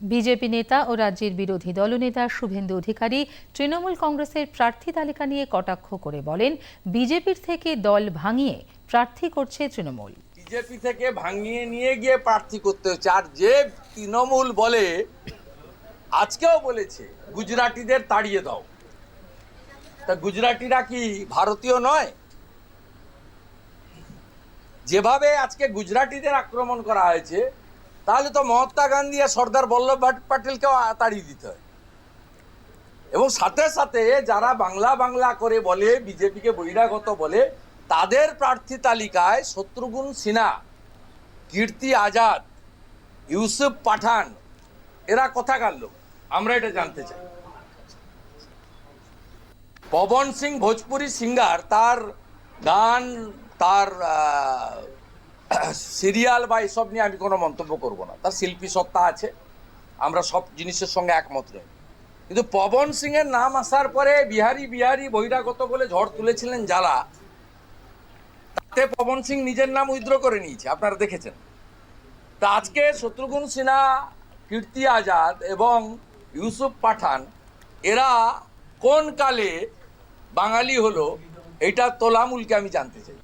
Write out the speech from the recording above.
BJP নেতা ও রাজ্যের বিরোধী দলনেতা শুভেন্দু অধিকারী তৃণমূল কংগ্রেসের প্রার্থী তালিকা নিয়ে কটাক্ষ করে বলেন, বিজেপির থেকে দল ভাঙিয়ে প্রার্থী করছে তৃণমূল। বিজেপি থেকে ভাঙিয়ে নিয়ে গিয়ে প্রার্থী করতে হচ্ছে। আর যে তৃণমূল বলে, আজকেও বলেছে, গুজরাটিদের তাড়িয়ে দাও। তা গুজরাটিরা কি ভারতীয় নয়? যেভাবে আজকে গুজরাটিদের আক্রমণ করা হয়েছে তাহলে তো মহাত্মা গান্ধী আর সর্দার বল্লভভাই প্যাটেলকেও আ- তাড়িয়ে দিতে হয়। এবং সাথে সাথে যারা বাংলা বাংলা করে বলে, বিজেপিকে বহিরাগত বলে, তাদের প্রার্থী তালিকায় শত্রুঘ্ন সিনহা, কীর্তি আজাদ, ইউসুফ পাঠান, এরা কোথাকার লোক? আমরা এটা জানতে চাই। পবন সিং ভোজপুরি সিঙ্গার, তার গান, তার সিরিয়াল বা এসব নিয়ে আমি কোনো মন্তব্য করব না। তার শিল্পী সত্তা আছে, আমরা সব জিনিসের সঙ্গে একমত নই কিন্তু পবন সিং এর নাম আসার পরে বিহারি বিহারি বহিরাগত বলে ঝড় তুলেছিলেন যারা তাতে পবন সিং নিজের নাম উইথড্র করে নিয়েছে, আপনারা দেখেছেন। তা আজকে শত্রুঘ্ন সিনহা, কীর্তি আজাদ এবং ইউসুফ পাঠান, এরা কোন কালে বাঙালি হলো, এটা তোলামুলকে আমি জানতে চাই।